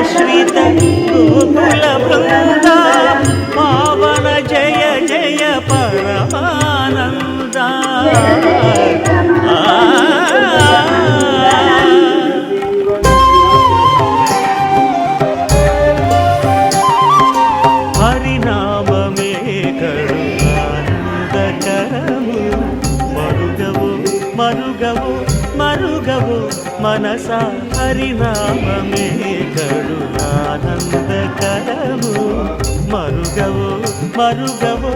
గోవిందాశ్రిత గోకుల బృంద పావన జయ జయ పరమానంద ఆ. హరినామమే కరుణానందకరము మనస హరినామే హరినామమే ఆనందకరము. మరుగవు మరుగవు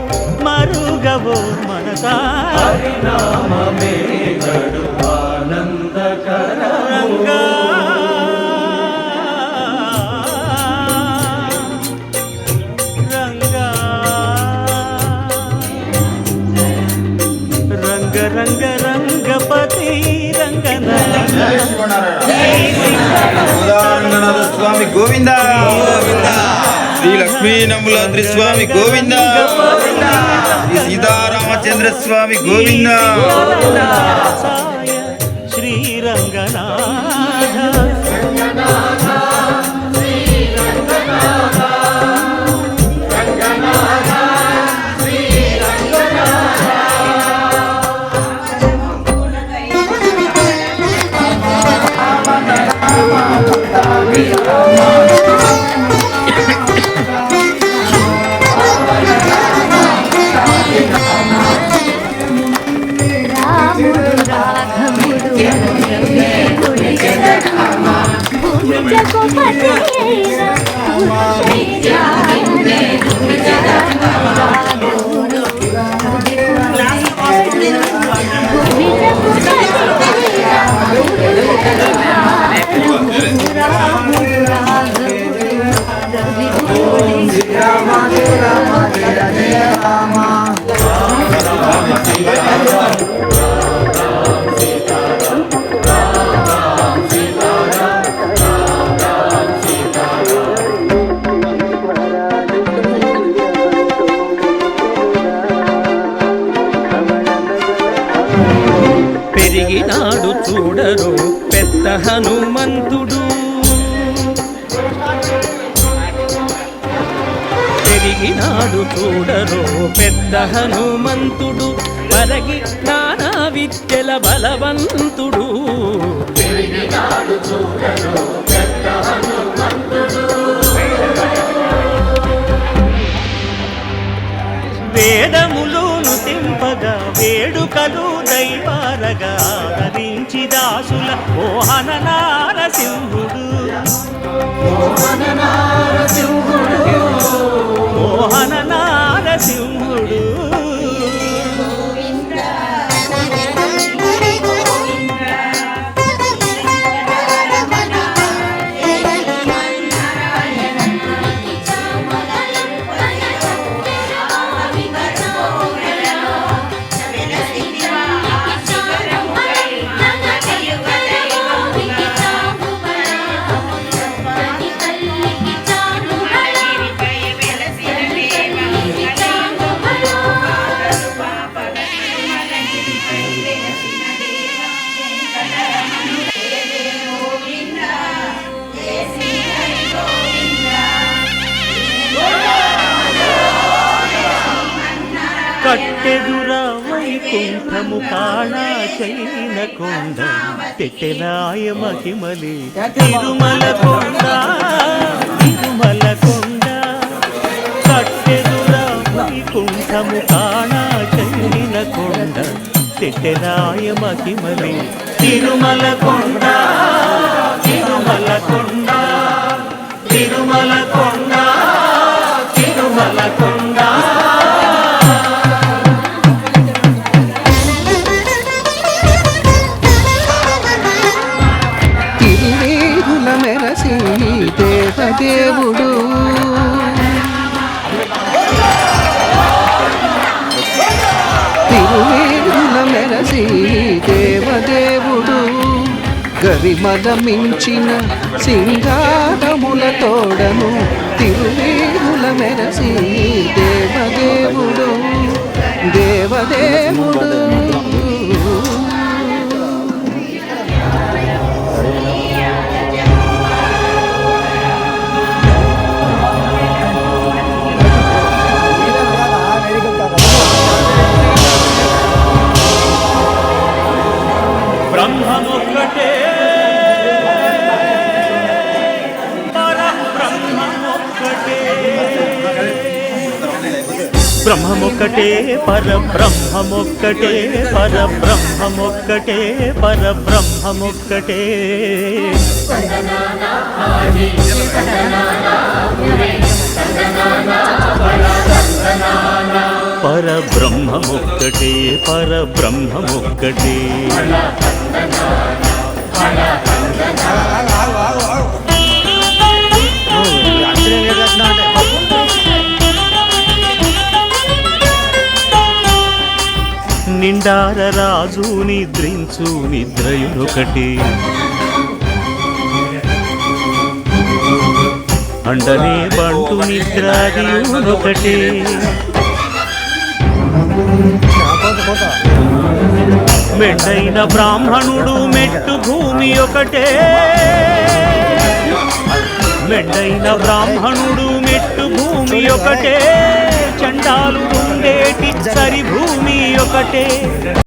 మరుగవు మనస హరినామే కరుణానందకరము ఆనందకరంగా స్వామి గోవింద. శ్రీ లక్ష్మీ నములాద్రి స్వామి గోవింద. శ్రీ సీతారామచంద్ర స్వామి గోవింద. సాయ Jesus. చూడరు పెద్ద హనుమంతుడు. పెరిగినాడు చూడరు పెద్ద హనుమంతుడు. పరగి నానా విద్యల బలవంతుడు. పెరిగినాడు చూడరు పెద్ద హనుమంతుడు. వేదములును తింపగా వేడుకలు దైవారగా ఆదరించి దాసుల మోహన నారసింహుడు. మోహన కట్టెదుర వైకుంఠము కాళాచైన కొండ తెట్టెలాయ మహిమలి తిరుమల కొండ తిరుమల కొండ. కట్టెదుర వైకుంఠము కాళాచైన కొండ తెట్టెలాయ మహిమలి తిరుమల కొండ తిరుమల కొండ తిరుమల కొండ తిరుమల కొండ. దేవుడు తిరువేరుల మెరసి దేవదేవుడు గరిమద మించిన సింగారముల తోడను తిరువేరుల మెరసి దేవదేవుడు. దేవదేవుడు బ్రహ్మమొక్కటే పరబ్రహ్మమొక్కటే పరబ్రహ్మమొక్కటే పరబ్రహ్మమొక్కటే. పరబ్రహ్మమొక్కటే పరబ్రహ్మమొక్కటే. నిండార రాజు నిద్రించు నిద్రయునొకటి. అండనే బంటు నిద్రాదియునొకటి. మెండైన బ్రాహ్మణుడు మెట్టు భూమి ఒకటే. మెండైన బ్రాహ్మణుడు మెట్టు భూమి ఒకటే. చండాలు ఉండేటి సరి భూమి ఒకటే.